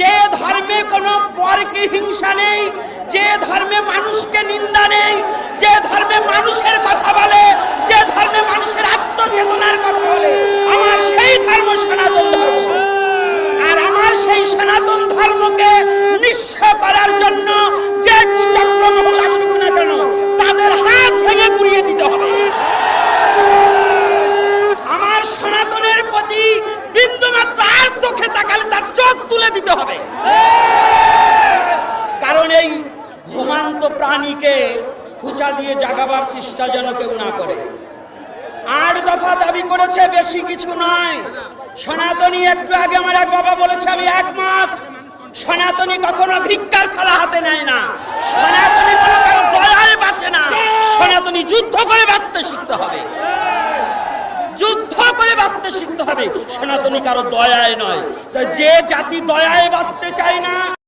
যে ধর্মে কোনো পরকে হিংসা নেই, যে ধর্মে মানুষকে নিন্দা নেই, যে ধর্মে মানুষের কথা বলে যে ধর্মে মানুষের আত্মচেতনার কথা বলে আমার সেই ধর্ম সনাতন ধর্ম আর আমার সেই সনাতন ধর্মকে নিঃস্ব করার জন্য যে কুচক্র মহল আসুক না কেন তাদের হাত ভেঙে গুড়িয়ে দিতে হবে আমার সনাতনের প্রতি বিন্দুমাত্র আর চোখে তাকালে তার চোখ তুলে দিতে হবে এই ঘুমান্ত প্রাণীকে খুঁজা দিয়ে জাগাবার চেষ্টা যেন কেউ না করে। আট দফা দাবি করেছে, বেশি কিছু নয়। সনাতনী একটু আগে আমার এক বাবা বলেছে, আমি একমত সনাতনী কখনো ভিক্ষার থালা হাতে নেয় না। সনাতনী কোনো কারও দয়ায় বাঁচে না। সনাতনী যুদ্ধ করে বাঁচতে শিখতে হবে। যুদ্ধ করে বাঁচতে শিখতে হবে। সনাতনী কারও দয়ায় নয়। তা যে জাতি দয়ায় বাঁচতে চায়